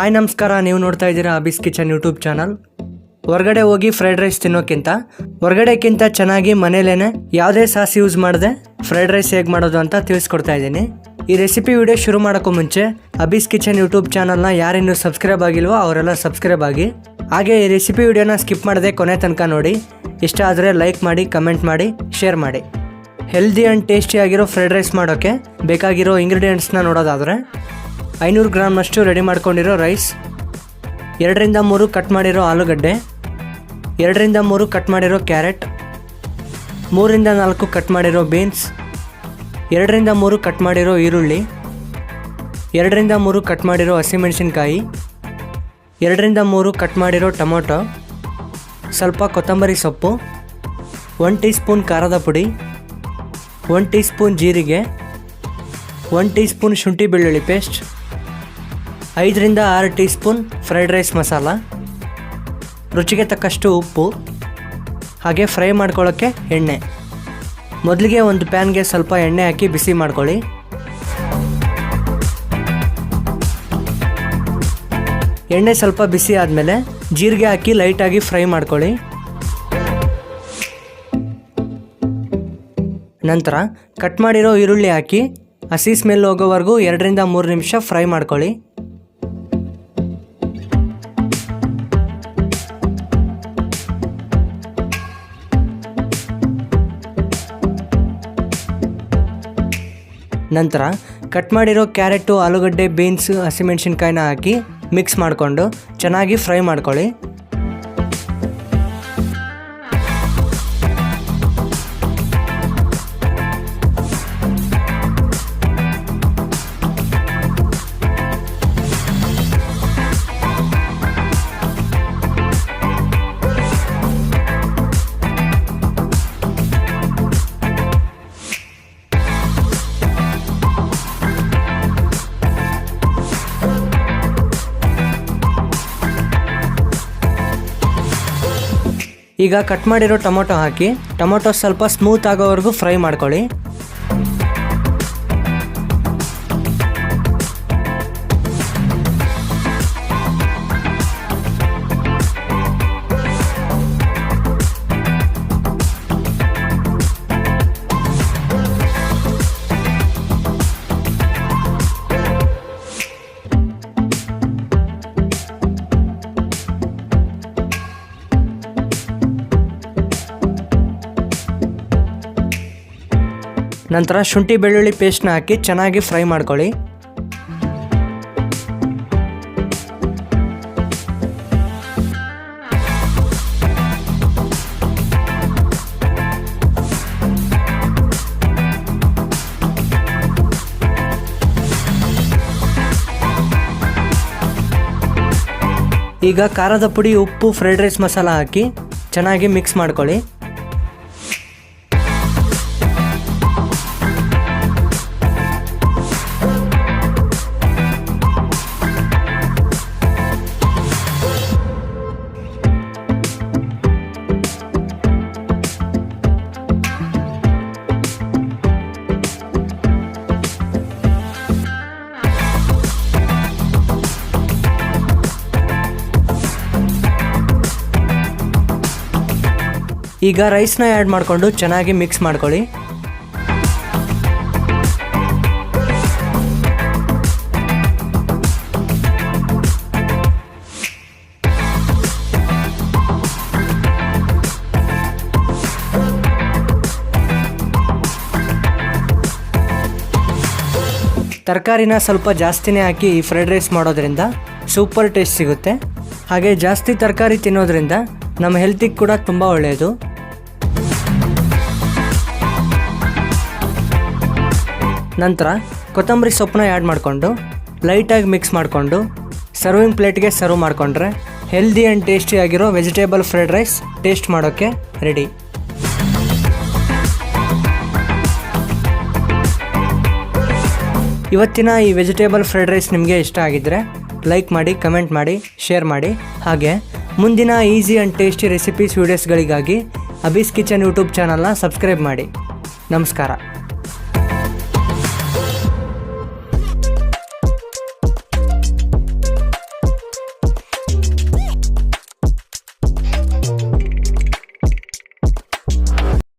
Hi ನಮಸ್ಕಾರ. ನೀವು ನೋಡ್ತಾ ಇದ್ದೀರಾ ಅಬಿಸ್ ಕಿಚನ್ ಯೂಟ್ಯೂಬ್ ಚಾನಲ್ ಹೊರಗಡೆ ಹೋಗಿ ಫ್ರೈಡ್ ರೈಸ್ ತಿನ್ನೋಕ್ಕಿಂತ, ಹೊರಗಡೆಕ್ಕಿಂತ ಚೆನ್ನಾಗಿ ಮನೇಲೇನೆ ಯಾವುದೇ ಸಾಸ್ ಯೂಸ್ ಮಾಡದೆ ಫ್ರೈಡ್ ರೈಸ್ ಹೇಗೆ ಮಾಡೋದು ಅಂತ ತಿಳಿಸ್ಕೊಡ್ತಾ ಇದ್ದೀನಿ. ಈ ರೆಸಿಪಿ ವಿಡಿಯೋ ಶುರು ಮಾಡೋಕ್ಕೂ ಮುಂಚೆ ಅಬಿಸ್ ಕಿಚನ್ ಯೂಟ್ಯೂಬ್ ಚಾನಲ್ನ ಯಾರಿನ್ನೂ ಸಬ್ಸ್ಕ್ರೈಬ್ ಆಗಿಲ್ವೋ ಅವರೆಲ್ಲ ಸಬ್ಸ್ಕ್ರೈಬ್ ಆಗಿ. ಹಾಗೆ ಈ ರೆಸಿಪಿ ವಿಡಿಯೋನ ಸ್ಕಿಪ್ ಮಾಡದೆ ಕೊನೆ ತನಕ ನೋಡಿ. ಇಷ್ಟ ಆದರೆ ಲೈಕ್ ಮಾಡಿ ಕಮೆಂಟ್ ಮಾಡಿ ಶೇರ್ ಮಾಡಿ. ಹೆಲ್ದಿ ಆ್ಯಂಡ್ ಟೇಸ್ಟಿಯಾಗಿರೋ ಫ್ರೈಡ್ ರೈಸ್ ಮಾಡೋಕ್ಕೆ ಬೇಕಾಗಿರೋ ಇಂಗ್ರೀಡಿಯೆಂಟ್ಸ್ನ ನೋಡೋದಾದರೆ ಐನೂರು ಗ್ರಾಮ್ನಷ್ಟು ರೆಡಿ ಮಾಡ್ಕೊಂಡಿರೋ ರೈಸ್ ಎರಡರಿಂದ ಮೂರು ಕಟ್ ಮಾಡಿರೋ ಆಲೂಗಡ್ಡೆ, ಎರಡರಿಂದ ಮೂರು ಕಟ್ ಮಾಡಿರೋ ಕ್ಯಾರೆಟ್ ಮೂರಿಂದ ನಾಲ್ಕು ಕಟ್ ಮಾಡಿರೋ ಬೀನ್ಸ್ ಎರಡರಿಂದ ಮೂರು ಕಟ್ ಮಾಡಿರೋ ಈರುಳ್ಳಿ, ಎರಡರಿಂದ ಮೂರು ಕಟ್ ಮಾಡಿರೋ ಹಸಿಮೆಣಸಿನ್ಕಾಯಿ, ಎರಡರಿಂದ ಮೂರು ಕಟ್ ಮಾಡಿರೋ ಟೊಮೊಟೊ, ಸ್ವಲ್ಪ ಕೊತ್ತಂಬರಿ ಸೊಪ್ಪು ಒನ್ ಟೀ ಸ್ಪೂನ್ ಖಾರದ ಪುಡಿ ಒನ್ ಟೀ ಸ್ಪೂನ್ ಜೀರಿಗೆ ಒನ್ ಟೀ ಸ್ಪೂನ್ ಶುಂಠಿ ಬೆಳ್ಳುಳ್ಳಿ ಪೇಸ್ಟ್ ಐದರಿಂದ ಆರು teaspoon fried rice masala, ರುಚಿಗೆ ತಕ್ಕಷ್ಟು ಉಪ್ಪು, ಹಾಗೆ ಫ್ರೈ ಮಾಡ್ಕೊಳ್ಳೋಕ್ಕೆ ಎಣ್ಣೆ. ಮೊದಲಿಗೆ ಒಂದು ಪ್ಯಾನ್ಗೆ ಸ್ವಲ್ಪ ಎಣ್ಣೆ ಹಾಕಿ ಬಿಸಿ ಮಾಡ್ಕೊಳ್ಳಿ. ಎಣ್ಣೆ ಸ್ವಲ್ಪ ಬಿಸಿ ಆದಮೇಲೆ ಜೀರಿಗೆ ಹಾಕಿ ಲೈಟಾಗಿ ಫ್ರೈ ಮಾಡ್ಕೊಳ್ಳಿ. ನಂತರ ಕಟ್ ಮಾಡಿರೋ ಈರುಳ್ಳಿ ಹಾಕಿ ಹಸಿ ಸ್ಮೆಲ್ ಹೋಗೋವರೆಗೂ ಎರಡರಿಂದ ಮೂರು ನಿಮಿಷ ಫ್ರೈ ಮಾಡ್ಕೊಳ್ಳಿ. ನಂತರ ಕಟ್ ಮಾಡಿರೋ ಕ್ಯಾರೆಟು ಆಲೂಗಡ್ಡೆ ಬೀನ್ಸ್ ಹಸಿಮೆಣಸಿನ್ಕಾಯಿನ ಹಾಕಿ ಮಿಕ್ಸ್ ಮಾಡಿಕೊಂಡು ಚೆನ್ನಾಗಿ ಫ್ರೈ ಮಾಡ್ಕೊಳ್ಳಿ. ಈಗ ಕಟ್ ಮಾಡಿರೋ ಟೊಮೊಟೊ ಹಾಕಿ ಟೊಮೊಟೊ ಸ್ವಲ್ಪ ಸ್ಮೂತ್ ಆಗೋವರೆಗೂ ಫ್ರೈ ಮಾಡ್ಕೊಳ್ಳಿ. ನಂತರ ಶುಂಠಿ ಬೆಳ್ಳುಳ್ಳಿ ಪೇಸ್ಟ್ನ ಹಾಕಿ ಚೆನ್ನಾಗಿ ಫ್ರೈ ಮಾಡ್ಕೊಳ್ಳಿ. ಈಗ ಖಾರದ ಪುಡಿ, ಉಪ್ಪು ಫ್ರೈಡ್ ರೈಸ್ ಮಸಾಲ ಹಾಕಿ ಚೆನ್ನಾಗಿ ಮಿಕ್ಸ್ ಮಾಡ್ಕೊಳ್ಳಿ. ಈಗ ರೈಸ್ನ ಆ್ಯಡ್ ಮಾಡಿಕೊಂಡು ಚೆನ್ನಾಗಿ ಮಿಕ್ಸ್ ಮಾಡ್ಕೊಳ್ಳಿ. ತರಕಾರಿನ ಸ್ವಲ್ಪ ಜಾಸ್ತಿನೇ ಹಾಕಿ ಈ ಫ್ರೈಡ್ ರೈಸ್ ಮಾಡೋದ್ರಿಂದ ಸೂಪರ್ ಟೇಸ್ಟ್ ಸಿಗುತ್ತೆ. ಹಾಗೆ ಜಾಸ್ತಿ ತರಕಾರಿ ತಿನ್ನೋದ್ರಿಂದ ನಮ್ಮ ಹೆಲ್ತಿಗೆ ಕೂಡ ತುಂಬ ಒಳ್ಳೆಯದು. ನಂತರ ಕೊತ್ತಂಬರಿ ಸೊಪ್ಪನ್ನ ಆ್ಯಡ್ ಮಾಡಿಕೊಂಡು ಲೈಟಾಗಿ ಮಿಕ್ಸ್ ಮಾಡಿಕೊಂಡು ಸರ್ವಿಂಗ್ ಪ್ಲೇಟ್ಗೆ ಸರ್ವ್ ಮಾಡಿಕೊಂಡ್ರೆ ಹೆಲ್ದಿ ಆ್ಯಂಡ್ ಟೇಸ್ಟಿಯಾಗಿರೋ ವೆಜಿಟೇಬಲ್ ಫ್ರೈಡ್ ರೈಸ್ ಟೇಸ್ಟ್ ಮಾಡೋಕ್ಕೆ ರೆಡಿ ಇವತ್ತಿನ ಈ ವೆಜಿಟೇಬಲ್ ಫ್ರೈಡ್ ರೈಸ್ ನಿಮಗೆ ಇಷ್ಟ ಆಗಿದ್ದರೆ ಲೈಕ್ ಮಾಡಿ ಕಮೆಂಟ್ ಮಾಡಿ ಶೇರ್ ಮಾಡಿ. ಹಾಗೆ ಮುಂದಿನ ಈಸಿ ಆ್ಯಂಡ್ ಟೇಸ್ಟಿ ರೆಸಿಪೀಸ್ ವೀಡಿಯೋಸ್ಗಳಿಗಾಗಿ ಅಬೀಸ್ ಕಿಚನ್ ಯೂಟ್ಯೂಬ್ ಚಾನಲ್ನ ಸಬ್ಸ್ಕ್ರೈಬ್ ಮಾಡಿ. ನಮಸ್ಕಾರ.